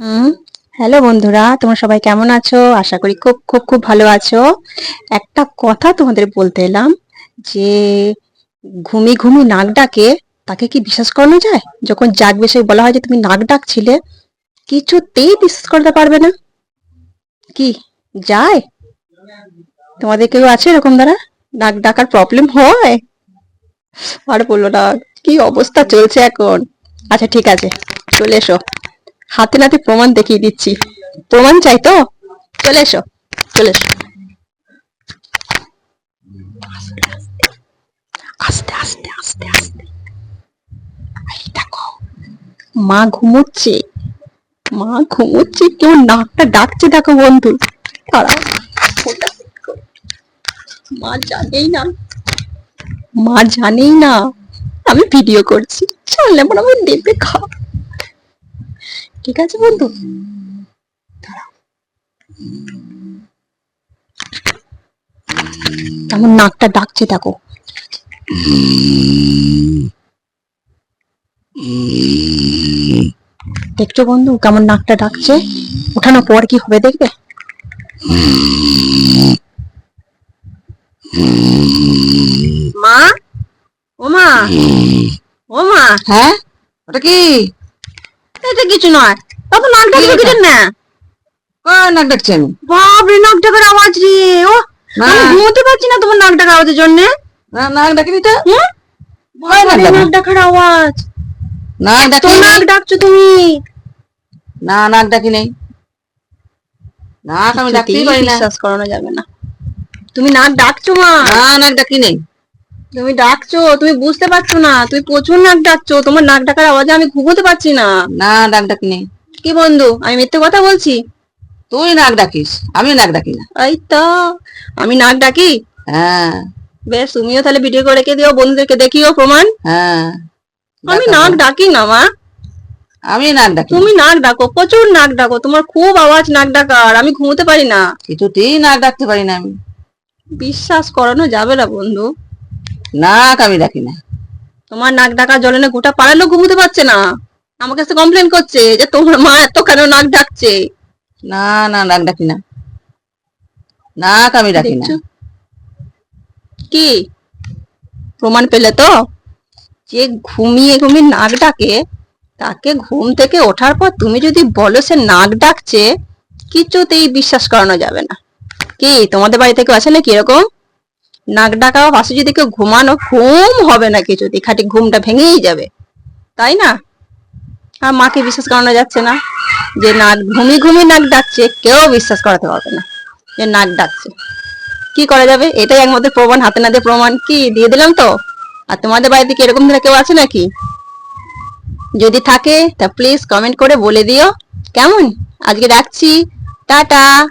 হুম, hello বন্ধুরা, তোমরা সবাই কেমন আছো? আশা করি খুব খুব খুব ভালো আছো। একটা কথা তোমাদের বলতে এলাম, যে ঘুমি ঘুমি নাক ডাকে, তাকে কি বিশ্বাস করানো যায়? যখন জাগবে, সে বলা হয় যে তুমি নাক ডাকছিলে, কিছুতেই বিশ্বাস করতে পারবে না। কি, যায়? তোমাদের কেউ আছে এরকম দ্বারা? নাক ডাকার প্রবলেম হয়? আর বলল না, কি অবস্থা চলছে এখন? আচ্ছা ঠিক আছে, চলে এসো। হাতে নাতে প্রমাণ দেখিয়ে দিচ্ছি। প্রমাণ চাই তো? চলে এসো চলে এসো। আস্তে আস্তে আস্তে আস্তে। দেখো, মা ঘুমোচ্ছে। মা ঘুমোচ্ছে, কেউ নাকটা ডাকছে দেখো বন্ধু। করি। মা জানেই না। মা জানেই না। আমি ভিডিও করছি। চল এবার আমি নেবে খা। ঠিক আছে বন্ধু। কেমন নাকটা ডাকছে দেখো। দেখছ বন্ধু কেমন নাকটা ডাকছে? ওঠানোর পর কি হবে দেখবে? মা? ও মা ও মা হ্যাঁ? ওটা কি? এটা কিছু নয়। নাক ডাকবে? কিছু না নাক ডাকছি আমি? বাপরে নাক ডাকার আওয়াজ রে ও না। আমি ঘুমোতে পারছি না তোমার নাক ডাকার আওয়াজের জন্য। না নাক নাক ডাকার আওয়াজ। নাক ডাকি নাক ডাকছো তুমি। না নাক ডাকি নেই নাক আমি ডাকতেই পারি না। বিশ্বাস করানো যাবে না। তুমি নাক ডাকছো মা। না নাক ডাকি নেই তুমি ডাকছো তুমি বুঝতে পারছ না তুমি প্রচুর নাক ডাকছো তোমার নাক ডাকার আওয়াজে আমি ঘুমোতে পারছি না। না নাক ডাকি নেই কি বন্ধু আমি মিথ্যে কথা বলছি? তুই নাক ডাকিস আমি নাক ডাকি না। এই তো আমি নাক ডাকি? হ্যাঁ। বেশ তুমিও তাহলে ভিডিও করে রেখে দিও বন্ধুদেরকে দেখিও প্রমাণ। হ্যাঁ। আমি নাক ডাকি না মা। আমি নাক ডাকি। তুমি নাক ডাকো প্রচুর নাক ডাকো তোমার খুব আওয়াজ নাক ডাকার আমি ঘুমোতে পারি না। কিছুতেই নাক ডাকতে পারি না আমি। বিশ্বাস করানো যাবে না বন্ধু। নাক আমি ডাকি না। তোমার নাক ডাকার জলে না গোটা পাড়ার লোক ঘুমোতে পারছে না। আমার কাছে কমপ্লেন করছে যে তোমার মা এত কেন নাক ডাকছে? না না নাক ডাকি না। নাক আমি ডাকি না। কি? প্রমাণ পেলে তো? যে ঘুমিয়ে ঘুমিয়ে নাক ডাকে তাকে ঘুম থেকে ওঠার পর তুমি যদি বলো সে নাক ডাকছে কিছুতেই বিশ্বাস করানো যাবে না। কি তোমাদের বাড়িতে কেউ আছে নাকি এরকম? নাক ডাকা পাশে যদি কেউ ঘুমানো, ঘুম হবে না কিছুতেই খাটি ঘুমটা ভেঙেই যাবে। তাই না? আর মাকে বিশ্বাস করানো যাচ্ছে না যে নাক, ঘুমি ঘুমি নাক ডাকছে, কেউ বিশ্বাস করাতে পারবে না যে নাক ডাকছে। কি করা যাবে? এটাই একমাত্র প্রমাণ, হাতে নাতে প্রমাণ। কি, দিয়ে দিলাম তো? আর তোমাদের বাড়িতে কি এরকম ধরে কেউ আছে নাকি? যদি থাকে, তা প্লিজ কমেন্ট করে বলে দিও। কেমন? আজকে রাখছি। টাটা!